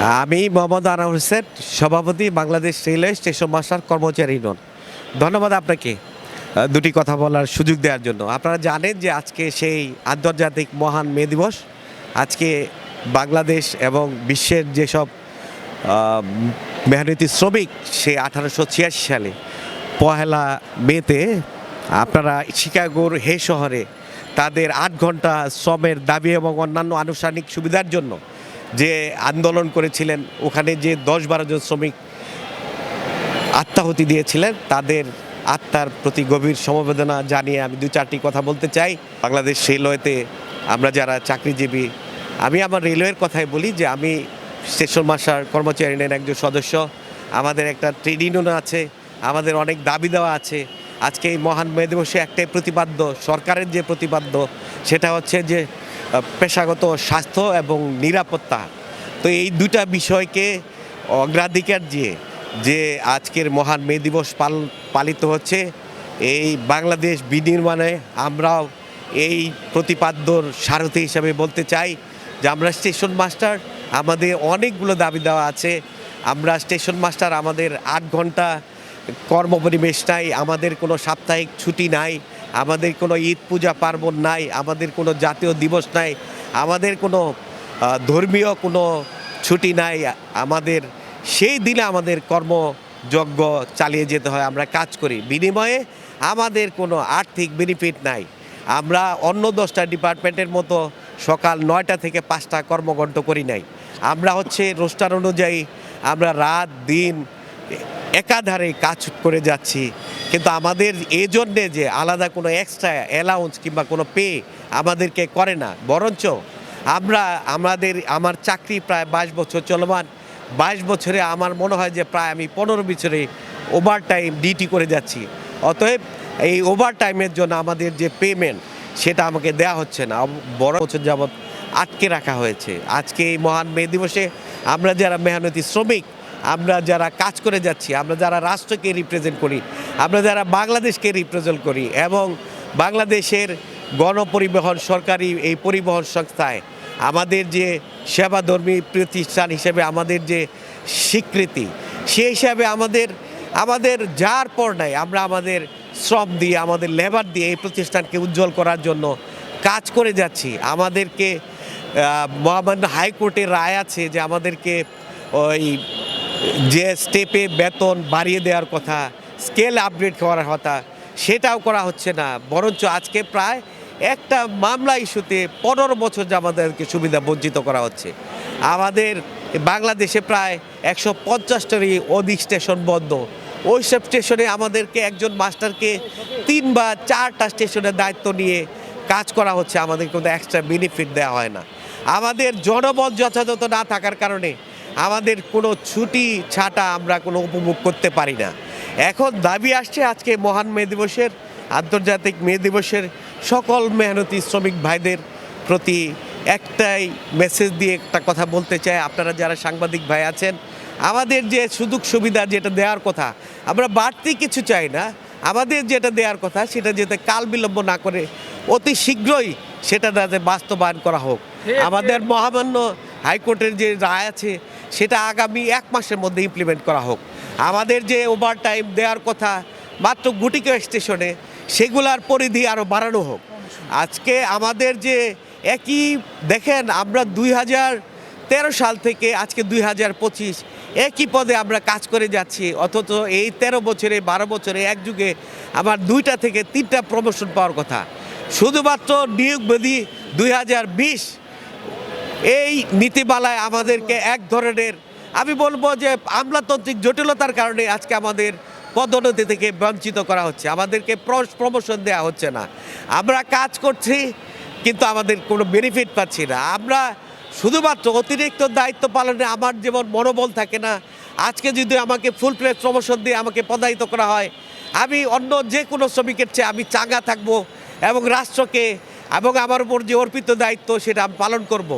আমি মোহাম্মদ আনার হোসেন, সভাপতি Bangladesh railway station master কর্মচারী ইউনিয়ন। ধন্যবাদ আপনাকে দুটি কথা বলার সুযোগ দেওয়ার জন্য। আপনারা জানেন যে আজকে সেই আন্তর্জাতিক মহান মে দিবস, আজকে বাংলাদেশ এবং বিশ্বের যেসব মেহনতি শ্রমিক সে আঠারোশো ছিয়াশি সালে, পহেলা মেতে আপনারা শিকাগোর হে শহরে তাদের আট ঘণ্টা শ্রমের দাবি এবং অন্যান্য আনুষ্ঠানিক সুবিধার জন্য যে আন্দোলন করেছিলেন, ওখানে যে দশ বারো জন শ্রমিক আত্মাহুতি দিয়েছিলেন, তাদের আত্মার প্রতি গভীর সমবেদনা জানিয়ে আমি দু চারটি কথা বলতে চাই। বাংলাদেশ রেলওয়েতে আমরা যারা চাকরিজীবী, আমি আমার রেলওয়ের কথাই বলি যে আমি স্টেশন মাস্টার কর্মচারী ইউনিয়নের একজন সদস্য। আমাদের একটা ট্রেড ইউনিয়ন আছে, আমাদের অনেক দাবি দেওয়া আছে। আজকে এই মহান মে দিবসে একটাই প্রতিপাদ্য, সরকারের যে প্রতিপাদ্য, সেটা হচ্ছে যে পেশাগত স্বাস্থ্য এবং নিরাপত্তা। তো এই দুটা বিষয়কে অগ্রাধিকার দিয়ে যে আজকের মহান মে দিবস পাল, পালিত হচ্ছে, এই বাংলাদেশ বিনির্মাণে আমরাও এই প্রতিপাদ্যর সারথি হিসাবে বলতে চাই যে আমরা স্টেশন মাস্টার, আমাদের অনেকগুলো দাবি দেওয়া আছে। আমরা স্টেশন মাস্টার আমাদের আট ঘণ্টা কর্মপরিবেশ নাই, আমাদের কোনো সাপ্তাহিক ছুটি নাই। আমাদের কোনো ঈদ পূজা পার্বণ নাই, আমাদের কোনো জাতীয় দিবস নাই, আমাদের কোনো ধর্মীয় কোনো ছুটি নাই, আমাদের সেই দিনে আমাদের কর্মযজ্ঞ চালিয়ে যেতে হয়, আমরা কাজ করি। বিনিময়ে আমাদের কোনো আর্থিক বেনিফিট নাই। আমরা অন্য দশটা ডিপার্টমেন্টের মতো সকাল নয়টা থেকে পাঁচটা কর্মঘণ্ট করি নাই। আমরা হচ্ছে রোস্টার অনুযায়ী আমরা রাত, দিন একাধারে কাজ করে যাচ্ছি। কিন্তু আমাদের এই জন্যে যে আলাদা কোনো এক্সট্রা অ্যালাউন্স কিংবা কোনো পে আমাদেরকে করে না। বরঞ্চ আমরা, আমাদের, আমার চাকরি প্রায় বাইশ বছর চলমান। বাইশ বছরে আমার মনে হয় যে প্রায় আমি পনেরো বছরে ওভার টাইম ডিউটি করে যাচ্ছি। অতএব এই ওভার টাইমের জন্য আমাদের যে পেমেন্ট সেটা আমাকে দেয়া হচ্ছে না। বড় বছর যাবৎ আটকে রাখা হয়েছে। আজকে এই মহান মে দিবসে আমরা যারা মেহনতি শ্রমিক আমরা যারা কাজ করে যাচ্ছি, আমরা যারা রাষ্ট্রকে রিপ্রেজেন্ট করি, আমরা যারা বাংলাদেশকে রিপ্রেজেন্ট করি এবং বাংলাদেশের গণপরিবহন সরকারি এই পরিবহন সংস্থায় আমাদের যে সেবাধর্মী প্রতিষ্ঠান হিসেবে আমাদের যে স্বীকৃতি, সেই হিসাবে আমাদের আমাদের যার পর নাই, আমরা আমাদের শ্রম দিয়ে, আমাদের লেবার দিয়ে এই প্রতিষ্ঠানকে উজ্জ্বল করার জন্য কাজ করে যাচ্ছি। আমাদেরকে মহামান্য হাইকোর্টের রায় আছে যে আমাদেরকে ওই যে স্টেপে বেতন বাড়িয়ে দেওয়ার কথা, স্কেল আপগ্রেড করার কথা, সেটাও করা হচ্ছে না। বরঞ্চ আজকে প্রায় একটা মামলা ইস্যুতে পনেরো বছর যে আমাদেরকে সুবিধা বঞ্চিত করা হচ্ছে। আমাদের বাংলাদেশে প্রায় একশো পঞ্চাশটারই অধিক স্টেশন বন্ধ। ওই সব স্টেশনে আমাদেরকে একজন মাস্টারকে তিন বা চারটা স্টেশনের দায়িত্ব নিয়ে কাজ করা হচ্ছে। আমাদের কোনো এক্সট্রা বেনিফিট দেওয়া হয় না। আমাদের জনবল যথাযথ না থাকার কারণে আমাদের কোনো ছুটি ছাটা আমরা কোনো উপভোগ করতে পারি না। এখন দাবি আসছে আজকে মহান মে দিবসের আন্তর্জাতিক মে দিবসের সকল মেহনতি শ্রমিক ভাইদের প্রতি একটাই মেসেজ দিয়ে একটা কথা বলতে চাই। আপনারা যারা সাংবাদিক ভাই আছেন আমাদের যে সুযোগ সুবিধা যেটা দেওয়ার কথা আমরা বাড়তি কিছু চাই না। আমাদের যেটা দেওয়ার কথা সেটা যাতে কাল বিলম্ব না করে অতি শীঘ্রই সেটা যাতে বাস্তবায়ন করা হোক। আমাদের মহামান্য হাইকোর্টের যে রায় আছে সেটা আগামী এক মাসের মধ্যে ইমপ্লিমেন্ট করা হোক। আমাদের যে ওভার টাইম দেওয়ার কথা, মাত্র গুটিকা স্টেশনে, সেগুলার পরিধি আরও বাড়ানো হোক। আজকে আমাদের যে একই, দেখেন আমরা দুই হাজার তেরো সাল থেকে আজকে দুই হাজার পঁচিশ, একই পদে আমরা কাজ করে যাচ্ছি, অথচ এই তেরো বছরে, বারো বছরে এক যুগে আমার দুইটা থেকে তিনটা প্রমোশন পাওয়ার কথা। শুধুমাত্র নিয়োগ বিধি দুই হাজার বিশ এই নীতিমালায় আমাদেরকে এক ধরনের, আমি বলব যে আমলাতান্ত্রিক জটিলতার কারণে আজকে আমাদের পদোন্নতি থেকে বঞ্চিত করা হচ্ছে। আমাদেরকে প্রমোশন দেওয়া হচ্ছে না। আমরা কাজ করছি, কিন্তু আমাদের কোনো বেনিফিট পাচ্ছি না। আমরা শুধুমাত্র অতিরিক্ত দায়িত্ব পালনে আমার যেমন মনোবল থাকে না, আজকে যদি আমাকে ফুল প্লেট প্রমোশন দিয়ে আমাকে পদায়িত করা হয়, আমি অন্য যে কোনো শ্রমিকের চেয়ে আমি চাঙ্গা থাকব এবং রাষ্ট্রকে এবং আমার উপর যে অর্পিত দায়িত্ব সেটা আমি পালন করব।